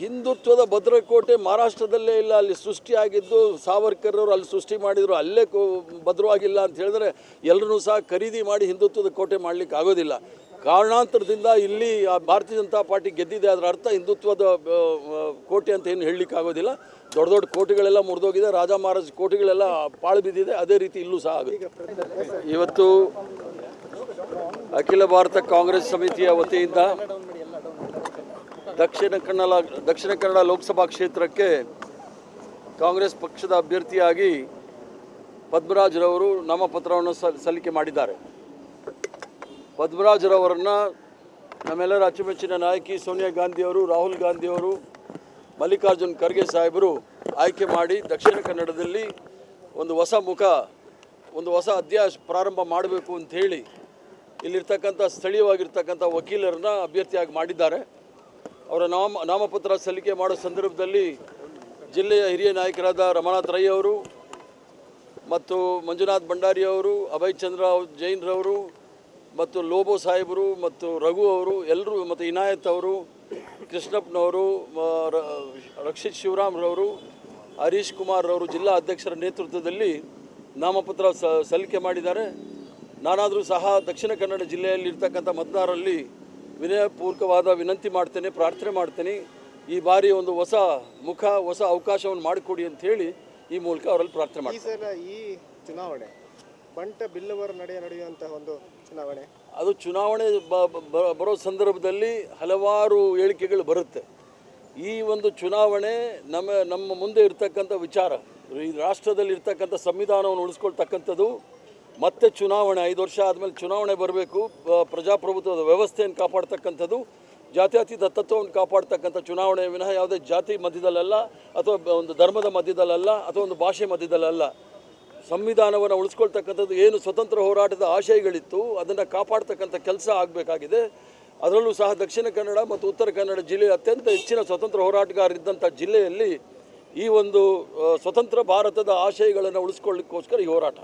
ಹಿಂದುತ್ವದ ಭದ್ರಕೋಟೆ ಮಹಾರಾಷ್ಟ್ರದಲ್ಲೇ ಇಲ್ಲ. ಅಲ್ಲಿ ಸೃಷ್ಟಿಯಾಗಿದ್ದು ಸಾವರ್ಕರ್ ಅವರು ಅಲ್ಲಿ ಸೃಷ್ಟಿ ಮಾಡಿದರು. ಅಲ್ಲೇ ಭದ್ರವಾಗಿಲ್ಲ ಅಂತ ಹೇಳಿದ್ರೆ ಎಲ್ಲರೂ ಸಹ ಖರೀದಿ ಮಾಡಿ ಹಿಂದುತ್ವದ ಕೋಟೆ ಮಾಡಲಿಕ್ಕೆ ಆಗೋದಿಲ್ಲ. ಕಾರಣಾಂತರದಿಂದ ಇಲ್ಲಿ ಭಾರತೀಯ ಜನತಾ ಪಾರ್ಟಿ ಗೆದ್ದಿದೆ. ಅದರ ಅರ್ಥ ಹಿಂದುತ್ವದ ಕೋಟೆ ಅಂತ ಏನು ಹೇಳಲಿಕ್ಕೆ ಆಗೋದಿಲ್ಲ. ದೊಡ್ಡ ದೊಡ್ಡ ಕೋಟೆಗಳೆಲ್ಲ ಮುರಿದೋಗಿದೆ. ರಾಜ ಮಹಾರಾಜ ಕೋಟೆಗಳೆಲ್ಲ ಪಾಳು ಬಿದ್ದಿದೆ. ಅದೇ ರೀತಿ ಇಲ್ಲೂ ಸಹ ಆಗುತ್ತೆ. ಇವತ್ತು ಅಖಿಲ ಭಾರತ ಕಾಂಗ್ರೆಸ್ ಸಮಿತಿಯ ವತಿಯಿಂದ ದಕ್ಷಿಣ ಕನ್ನಡ ದಕ್ಷಿಣ ಕನ್ನಡ ಲೋಕಸಭಾ ಕ್ಷೇತ್ರಕ್ಕೆ ಕಾಂಗ್ರೆಸ್ ಪಕ್ಷದ ಅಭ್ಯರ್ಥಿಯಾಗಿ ಪದ್ಮರಾಜರವರು ನಾಮಪತ್ರವನ್ನು ಸಲ್- ಸಲ್ಲಿಕೆ ಮಾಡಿದ್ದಾರೆ. ಪದ್ಮರಾಜರವರನ್ನು ನಮ್ಮೆಲ್ಲರ ಅಚ್ಚುಮೆಚ್ಚಿನ ನಾಯಕಿ ಸೋನಿಯಾ ಗಾಂಧಿಯವರು, ರಾಹುಲ್ ಗಾಂಧಿಯವರು, ಮಲ್ಲಿಕಾರ್ಜುನ್ ಖರ್ಗೆ ಸಾಹೇಬರು ಆಯ್ಕೆ ಮಾಡಿ ದಕ್ಷಿಣ ಕನ್ನಡದಲ್ಲಿ ಒಂದು ಹೊಸ ಮುಖ, ಒಂದು ಹೊಸ ಅಧ್ಯಾಯ ಪ್ರಾರಂಭ ಮಾಡಬೇಕು ಅಂತ ಹೇಳಿ ಇಲ್ಲಿರ್ತಕ್ಕಂಥ ಸ್ಥಳೀಯವಾಗಿರ್ತಕ್ಕಂಥ ವಕೀಲರನ್ನ ಅಭ್ಯರ್ಥಿಯಾಗಿ ಮಾಡಿದ್ದಾರೆ. ಅವರ ನಾಮ ನಾಮಪತ್ರ ಸಲ್ಲಿಕೆ ಮಾಡೋ ಸಂದರ್ಭದಲ್ಲಿ ಜಿಲ್ಲೆಯ ಹಿರಿಯ ನಾಯಕರಾದ ರಮಣಾಥ್ ರೈ ಅವರು ಮತ್ತು ಮಂಜುನಾಥ್ ಭಂಡಾರಿ ಅವರು, ಅಭಯ್ ಚಂದ್ರ ಜೈನ್ರವರು ಮತ್ತು ಲೋಬೋ ಸಾಹೇಬರು ಮತ್ತು ರಘು ಅವರು ಎಲ್ಲರೂ ಮತ್ತು ಇನಾಯತ್ ಅವರು ಕೃಷ್ಣಪ್ಪನವರು ರಕ್ಷಿತ್ ಶಿವರಾಮ್ರವರು ಹರೀಶ್ ಕುಮಾರ್ರವರು ಜಿಲ್ಲಾ ಅಧ್ಯಕ್ಷರ ನೇತೃತ್ವದಲ್ಲಿ ನಾಮಪತ್ರ ಸಲ್ಲಿಕೆ ಮಾಡಿದ್ದಾರೆ. ನಾನಾದರೂ ಸಹ ದಕ್ಷಿಣ ಕನ್ನಡ ಜಿಲ್ಲೆಯಲ್ಲಿ ಇರ್ತಕ್ಕಂಥ ಮತದಾರರಲ್ಲಿ ವಿನಯಪೂರ್ವಕವಾದ ವಿನಂತಿ ಮಾಡ್ತೇನೆ ಪ್ರಾರ್ಥನೆ ಮಾಡ್ತೇನೆ. ಈ ಬಾರಿ ಒಂದು ಹೊಸ ಮುಖ ಹೊಸ ಅವಕಾಶವನ್ನು ಮಾಡಿಕೊಡಿ ಅಂತ ಹೇಳಿ ಈ ಮೂಲಕ ಅವರಲ್ಲಿ ಪ್ರಾರ್ಥನೆ ಈ ಮಾಡ್ತೀನಿ. ಸಲ ಈ ಚುನಾವಣೆ ಬಂಟ ಬಿಲ್ಲವರ ನಡೆಯ ನಡೆಯುವಂತಹ ಒಂದು ಚುನಾವಣೆ. ಅದು ಚುನಾವಣೆ ಬ- ಬ- ಬರೋ ಸಂದರ್ಭದಲ್ಲಿ ಹಲವಾರು ಹೇಳಿಕೆಗಳು ಬರುತ್ತೆ. ಈ ಒಂದು ಚುನಾವಣೆ ನಮ್ಮ ನಮ್ಮ ಮುಂದೆ ಇರ್ತಕ್ಕಂಥ ವಿಚಾರ ಈ ರಾಷ್ಟ್ರದಲ್ಲಿ ಇರ್ತಕ್ಕಂಥ ಸಂವಿಧಾನವನ್ನು ಉಳಿಸ್ಕೊಳ್ತಕ್ಕಂಥದ್ದು ಮತ್ತೆ ಚುನಾವಣೆ, ಐದು ವರ್ಷ ಆದಮೇಲೆ ಚುನಾವಣೆ ಬರಬೇಕು. ಪ್ರಜಾಪ್ರಭುತ್ವದ ವ್ಯವಸ್ಥೆಯನ್ನು ಕಾಪಾಡ್ತಕ್ಕಂಥದ್ದು, ಜಾತ್ಯತೀತ ತತ್ವವನ್ನು ಕಾಪಾಡ್ತಕ್ಕಂಥ ಚುನಾವಣೆ ವಿನಃ ಯಾವುದೇ ಜಾತಿ ಮಧ್ಯದಲ್ಲಲ್ಲ, ಅಥವಾ ಒಂದು ಧರ್ಮದ ಮಧ್ಯದಲ್ಲಲ್ಲ, ಅಥವಾ ಒಂದು ಭಾಷೆ ಮಧ್ಯದಲ್ಲಲ್ಲ. ಸಂವಿಧಾನವನ್ನು ಉಳಿಸ್ಕೊಳ್ತಕ್ಕಂಥದ್ದು ಏನು ಸ್ವತಂತ್ರ ಹೋರಾಟದ ಆಶಯಗಳಿತ್ತು, ಅದನ್ನು ಕಾಪಾಡ್ತಕ್ಕಂಥ ಕೆಲಸ ಆಗಬೇಕಾಗಿದೆ. ಅದರಲ್ಲೂ ಸಹ ದಕ್ಷಿಣ ಕನ್ನಡ ಮತ್ತು ಉತ್ತರ ಕನ್ನಡ ಜಿಲ್ಲೆ ಅತ್ಯಂತ ಹೆಚ್ಚಿನ ಸ್ವತಂತ್ರ ಹೋರಾಟಗಾರರಿದ್ದಂಥ ಜಿಲ್ಲೆಯಲ್ಲಿ ಈ ಒಂದು ಸ್ವತಂತ್ರ ಭಾರತದ ಆಶಯಗಳನ್ನು ಉಳಿಸ್ಕೊಳ್ಳಿಕ್ಕೋಸ್ಕರ ಈ ಹೋರಾಟ.